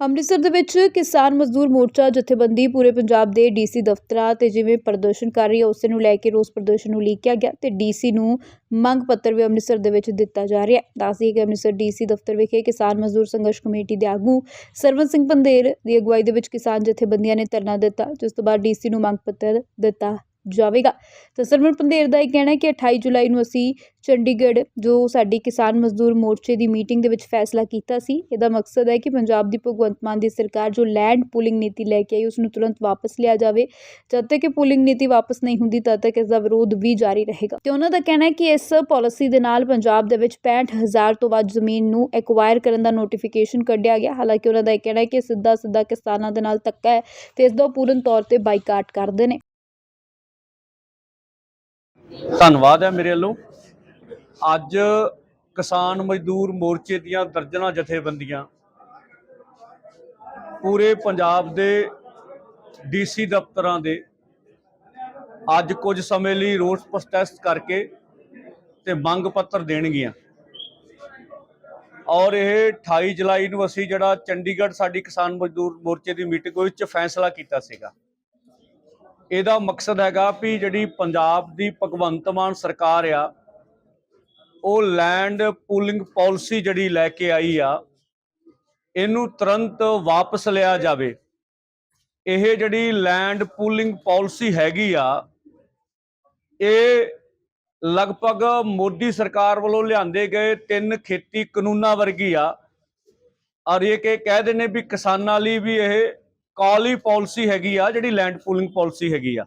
ਅੰਮ੍ਰਿਤਸਰ ਦੇ ਵਿੱਚ ਕਿਸਾਨ ਮਜ਼ਦੂਰ ਮੋਰਚਾ ਜਥੇਬੰਦੀ ਪੂਰੇ ਪੰਜਾਬ ਦੇ ਡੀਸੀ ਦਫ਼ਤਰਾਂ ਤੇ ਜਿਵੇਂ ਪ੍ਰਦਰਸ਼ਨ ਕਰ ਰਹੀ ਹੈ, ਉਸੇ ਨੂੰ ਲੈ ਕੇ ਰੋਸ ਪ੍ਰਦਰਸ਼ਨ ਨੂੰ ਲੀਕਿਆ ਗਿਆ ਤੇ ਡੀਸੀ ਨੂੰ ਮੰਗ ਪੱਤਰ ਵੀ ਅੰਮ੍ਰਿਤਸਰ ਦੇ ਵਿੱਚ ਦਿੱਤਾ ਜਾ ਰਿਹਾ ਹੈ। ਦੱਸਦੀ ਕਿ ਅੰਮ੍ਰਿਤਸਰ ਡੀਸੀ ਦਫ਼ਤਰ ਵਿਖੇ ਕਿਸਾਨ ਮਜ਼ਦੂਰ ਸੰਘਰਸ਼ ਕਮੇਟੀ ਦੇ ਆਗੂ ਸਰਵਨ ਸਿੰਘ ਪੰਦੇਰ ਦੀ ਅਗਵਾਈ ਦੇ ਵਿੱਚ ਕਿਸਾਨ ਜਥੇਬੰਦੀਆਂ ਨੇ ਧਰਨਾ ਦਿੱਤਾ, ਜਿਸ ਤੋਂ ਬਾਅਦ ਡੀਸੀ ਨੂੰ ਮੰਗ ਪੱਤਰ ਦਿੱਤਾ ਜਾਵੇਗਾ। ਤਾਂ ਸਰਵਨ ਪੰਧੇਰ ਦਾ ਇਹ ਕਹਿਣਾ ਹੈ ਕਿ 28 ਜੁਲਾਈ ਨੂੰ ਅਸੀਂ ਚੰਡੀਗੜ੍ਹ, ਜੋ ਸਾਡੀ ਕਿਸਾਨ ਮਜ਼ਦੂਰ ਮੋਰਚੇ ਦੀ ਮੀਟਿੰਗ ਦੇ ਵਿੱਚ ਫੈਸਲਾ ਕੀਤਾ ਸੀ, ਇਹਦਾ ਮਕਸਦ ਹੈ ਕਿ ਪੰਜਾਬ ਦੀ ਭਗਵੰਤ ਮਾਨ ਦੀ ਸਰਕਾਰ ਜੋ ਲੈਂਡ ਪੂਲਿੰਗ ਨੀਤੀ ਲੈ ਕੇ ਆਈ ਉਸ ਨੂੰ ਤੁਰੰਤ ਵਾਪਸ ਲਿਆ ਜਾਵੇ। ਜਦ ਤੱਕ ਇਹ ਪੂਲਿੰਗ ਨੀਤੀ ਵਾਪਸ ਨਹੀਂ ਹੁੰਦੀ, ਤਦ ਤੱਕ ਇਸ ਦਾ ਵਿਰੋਧ ਵੀ ਜਾਰੀ ਰਹੇਗਾ। ਤੇ ਉਹਨਾਂ ਦਾ ਕਹਿਣਾ ਹੈ ਕਿ ਇਸ ਪਾਲਿਸੀ ਦੇ ਨਾਲ ਪੰਜਾਬ ਦੇ ਵਿੱਚ 65000 ਤੋਂ ਵੱਧ ਜ਼ਮੀਨ ਨੂੰ ਐਕਵਾਇਰ ਕਰਨ ਦਾ ਨੋਟੀਫਿਕੇਸ਼ਨ ਕੱਢਿਆ ਗਿਆ। ਹਾਲਾਂਕਿ ਉਹਨਾਂ ਦਾ ਇਹ ਕਹਿਣਾ ਹੈ ਕਿ ਸਿੱਧਾ ਸਿੱਧਾ ਕਿਸਾਨਾਂ ਦੇ ਨਾਲ ਧੱਕਾ ਹੈ ਤੇ ਇਸ ਦਾ ਉਹ ਪੂਰਨ ਤੌਰ ਤੇ ਬਾਈਕਾਟ ਕਰਦੇ ਨੇ। ਧੰਨਵਾਦ ਹੈ ਮੇਰੇ ਵੱਲੋਂ। ਅੱਜ ਕਿਸਾਨ ਮਜ਼ਦੂਰ ਮੋਰਚੇ ਦੀਆਂ ਦਰਜਨਾਂ ਜਥੇਬੰਦੀਆਂ ਪੂਰੇ ਪੰਜਾਬ ਦੇ ਡੀਸੀ ਦਫ਼ਤਰਾਂ ਦੇ ਅੱਜ ਕੁਝ ਸਮੇਂ ਲਈ ਰੋਸ ਪ੍ਰੋਟੈਸਟ ਕਰਕੇ ਤੇ ਮੰਗ ਪੱਤਰ ਦੇਣਗੀਆਂ। ਔਰ ਇਹ 28 ਜੁਲਾਈ ਨੂੰ ਅਸੀਂ ਜਿਹੜਾ ਚੰਡੀਗੜ੍ਹ ਸਾਡੀ ਕਿਸਾਨ ਮਜ਼ਦੂਰ ਮੋਰਚੇ ਦੀ ਮੀਟਿੰਗ ਵਿੱਚ ਫੈਸਲਾ ਕੀਤਾ ਸੀਗਾ। ਇਹਦਾ ਮਕਸਦ ਹੈਗਾ ਵੀ ਜਿਹੜੀ ਪੰਜਾਬ ਦੀ ਭਗਵੰਤ ਮਾਨ ਸਰਕਾਰ ਆ, ਉਹ ਲੈਂਡ ਪੂਲਿੰਗ ਪਾਲਿਸੀ ਜਿਹੜੀ ਲੈ ਕੇ ਆਈ ਆ, ਇਹਨੂੰ ਤੁਰੰਤ ਵਾਪਸ ਲਿਆ ਜਾਵੇ। ਇਹ ਜਿਹੜੀ ਲੈਂਡ ਪੂਲਿੰਗ ਪਾਲਿਸੀ ਹੈਗੀ ਆ, ਇਹ ਲਗਭਗ ਮੋਦੀ ਸਰਕਾਰ ਵੱਲੋਂ ਲਿਆਂਦੇ ਗਏ ਤਿੰਨ ਖੇਤੀ ਕਾਨੂੰਨਾਂ ਵਰਗੀ ਆ। ਔਰ ਇਹ ਕਿ ਕਹਿ ਨੇ ਵੀ ਕਿਸਾਨਾਂ ਲਈ ਵੀ ਇਹ ਕਾਲੀ ਪਾਲਿਸੀ ਹੈਗੀ ਆ, ਜਿਹੜੀ ਲੈਂਡ ਪੂਲਿੰਗ ਪਾਲਿਸੀ ਹੈਗੀ ਆ।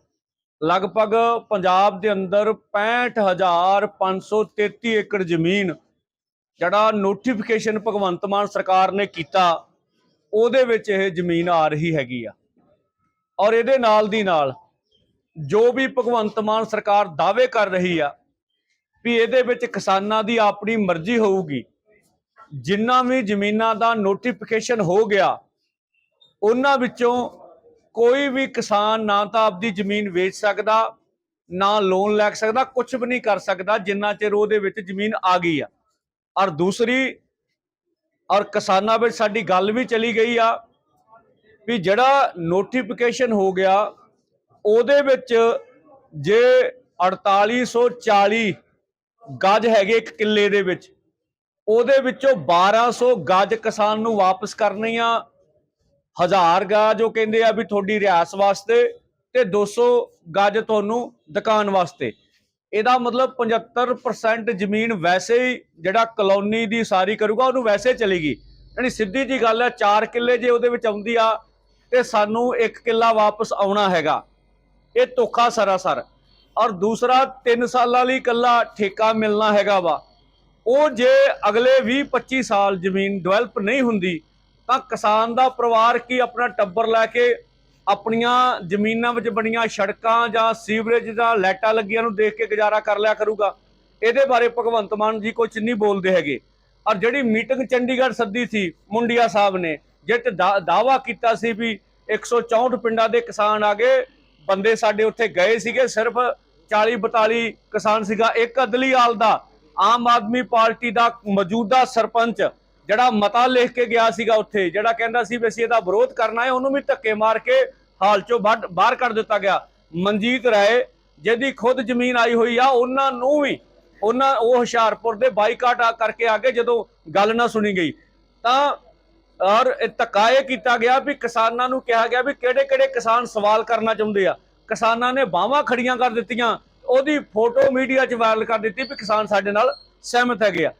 ਲਗਭਗ ਪੰਜਾਬ ਦੇ ਅੰਦਰ 65533 ਏਕੜ ਜ਼ਮੀਨ, ਜਿਹੜਾ ਨੋਟੀਫਿਕੇਸ਼ਨ ਭਗਵੰਤ ਮਾਨ ਸਰਕਾਰ ਨੇ ਕੀਤਾ, ਉਹਦੇ ਵਿੱਚ ਇਹ ਜ਼ਮੀਨ ਆ ਰਹੀ ਹੈਗੀ ਆ। ਔਰ ਇਹਦੇ ਨਾਲ ਦੀ ਨਾਲ, ਜੋ ਵੀ ਭਗਵੰਤ ਮਾਨ ਸਰਕਾਰ ਦਾਅਵੇ ਕਰ ਰਹੀ ਆ, ਵੀ ਇਹਦੇ ਵਿੱਚ ਕਿਸਾਨਾਂ ਦੀ ਆਪਣੀ ਮਰਜ਼ੀ ਹੋਊਗੀ। ਜਿੰਨਾ ਵੀ ਜ਼ਮੀਨਾਂ ਦਾ ਨੋਟੀਫਿਕੇਸ਼ਨ ਹੋ ਗਿਆ ਉਹਨਾਂ ਵਿੱਚੋਂ ਕੋਈ ਵੀ ਕਿਸਾਨ ਨਾ ਤਾਂ ਆਪਦੀ ਜ਼ਮੀਨ ਵੇਚ ਸਕਦਾ, ਨਾ ਲੋਨ ਲੈ ਸਕਦਾ ਕੁਝ ਵੀ ਨਹੀਂ ਕਰ ਸਕਦਾ, ਜਿੰਨਾ ਚਿਰ ਉਹਦੇ ਵਿੱਚ ਜ਼ਮੀਨ ਆ ਗਈ ਆ। ਔਰ ਦੂਸਰੀ, ਔਰ ਕਿਸਾਨਾਂ ਵਿੱਚ ਸਾਡੀ ਗੱਲ ਵੀ ਚਲੀ ਗਈ ਆ ਵੀ ਜਿਹੜਾ ਨੋਟੀਫਿਕੇਸ਼ਨ ਹੋ ਗਿਆ, ਉਹਦੇ ਵਿੱਚ ਜੇ 4840 ਗੱਜ ਹੈਗੇ ਇੱਕ ਕਿੱਲੇ ਦੇ ਵਿੱਚ, ਉਹਦੇ ਵਿੱਚੋਂ 1200 ਗੱਜ ਕਿਸਾਨ ਨੂੰ ਵਾਪਸ ਕਰਨੀਆਂ ਹਜ਼ਾਰ ਗਾਜ ਉਹ ਕਹਿੰਦੇ ਆ ਵੀ ਤੁਹਾਡੀ ਰਿਆਸ ਵਾਸਤੇ ਤੇ 200 ਗਾਜ ਤੁਹਾਨੂੰ ਦੁਕਾਨ ਵਾਸਤੇ। ਇਹਦਾ ਮਤਲਬ 75% ਜ਼ਮੀਨ ਵੈਸੇ ਹੀ ਜਿਹੜਾ ਕਲੋਨੀ ਦੀ ਸਾਰੀ ਕਰੂਗਾ, ਉਹਨੂੰ ਵੈਸੇ ਚਲੇਗੀ। ਯਾਨੀ ਸਿੱਧੀ ਜੀ ਗੱਲ ਹੈ 4 ਕਿੱਲੇ ਜੇ ਉਹਦੇ ਵਿੱਚ ਆਉਂਦੀ ਆ, ਤੇ ਸਾਨੂੰ 1 ਕਿੱਲਾ ਵਾਪਸ ਆਉਣਾ ਹੈਗਾ। ਇਹ ਧੋਖਾ ਸਰਾਸਰ। ਔਰ ਦੂਸਰਾ 3 ਸਾਲਾਂ ਲਈ ਇਕੱਲਾ ਠੇਕਾ ਮਿਲਣਾ ਹੈਗਾ ਵਾ। ਉਹ ਜੇ ਅਗਲੇ 20 25 ਸਾਲ ਜ਼ਮੀਨ ਡਿਵੈਲਪ ਨਹੀਂ ਹੁੰਦੀ ਤਾਂ ਕਿਸਾਨ ਦਾ ਪਰਿਵਾਰ ਕੀ ਆਪਣਾ ਟੱਬਰ ਲੈ ਕੇ ਆਪਣੀਆਂ ਜ਼ਮੀਨਾਂ ਵਿੱਚ ਬਣੀਆਂ ਸੜਕਾਂ ਜਾਂ ਸੀਵਰੇਜ ਜਾਂ ਲਾਈਟਾਂ ਲੱਗੀਆਂ ਨੂੰ ਦੇਖ ਕੇ ਗੁਜ਼ਾਰਾ ਕਰ ਲਿਆ ਕਰੂਗਾ? ਇਹਦੇ ਬਾਰੇ ਭਗਵੰਤ ਮਾਨ ਜੀ ਕੁਝ ਨਹੀਂ ਬੋਲਦੇ ਹੈਗੇ। ਔਰ ਜਿਹੜੀ ਮੀਟਿੰਗ ਚੰਡੀਗੜ੍ਹ ਸੱਦੀ ਸੀ ਮੁੰਡਿਆ ਸਾਹਿਬ ਨੇ ਜਿੱਤ ਦਾਵਾ ਕੀਤਾ ਸੀ ਵੀ 164 ਪਿੰਡਾਂ ਦੇ ਕਿਸਾਨ ਆ ਗਏ, ਬੰਦੇ ਸਾਡੇ ਉੱਥੇ ਗਏ ਸੀਗੇ, ਸਿਰਫ 40 42 ਕਿਸਾਨ ਸੀਗਾ, ਇੱਕ ਅਦਲੀ ਆਲ ਦਾ ਆਮ ਆਦਮੀ ਪਾਰਟੀ ਦਾ ਮੌਜੂਦਾ ਸਰਪੰਚ ਜਿਹੜਾ ਮਤਾ ਲਿਖ ਕੇ ਗਿਆ ਸੀਗਾ ਉੱਥੇ, ਜਿਹੜਾ ਕਹਿੰਦਾ ਸੀ ਵੀ ਅਸੀਂ ਇਹਦਾ ਵਿਰੋਧ ਕਰਨਾ ਹੈ, ਉਹਨੂੰ ਵੀ ਧੱਕੇ ਮਾਰ ਕੇ ਹਾਲ ਚੋਂ ਬਾਹਰ ਕੱਢ ਦਿੱਤਾ ਗਿਆ। ਮਨਜੀਤ ਰਾਏ, ਜਿਹਦੀ ਖੁਦ ਜ਼ਮੀਨ ਆਈ ਹੋਈ ਆ, ਉਹਨਾਂ ਨੂੰ ਵੀ, ਉਹਨਾਂ, ਉਹ ਹੁਸ਼ਿਆਰਪੁਰ ਦੇ ਬਾਈਕਾਟ ਕਰਕੇ ਆ ਗਏ ਜਦੋਂ ਗੱਲ ਨਾ ਸੁਣੀ ਗਈ। ਤਾਂ, ਔਰ ਧੱਕਾ ਇਹ ਕੀਤਾ ਗਿਆ ਵੀ ਕਿਸਾਨਾਂ ਨੂੰ ਕਿਹਾ ਗਿਆ ਵੀ ਕਿਹੜੇ ਕਿਹੜੇ ਕਿਸਾਨ ਸਵਾਲ ਕਰਨਾ ਚਾਹੁੰਦੇ ਆ। ਕਿਸਾਨਾਂ ਨੇ ਬਾਹਾਂ ਖੜੀਆਂ ਕਰ ਦਿੱਤੀਆਂ, ਉਹਦੀ ਫੋਟੋ ਮੀਡੀਆ 'ਚ ਵਾਇਰਲ ਕਰ ਦਿੱਤੀ ਵੀ ਕਿਸਾਨ ਸਾਡੇ ਨਾਲ ਸਹਿਮਤ ਹੈਗੇ ਆ।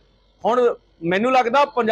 ਹੁਣ ਮੈਨੂੰ ਲੱਗਦਾ ਪੰਜਾਬ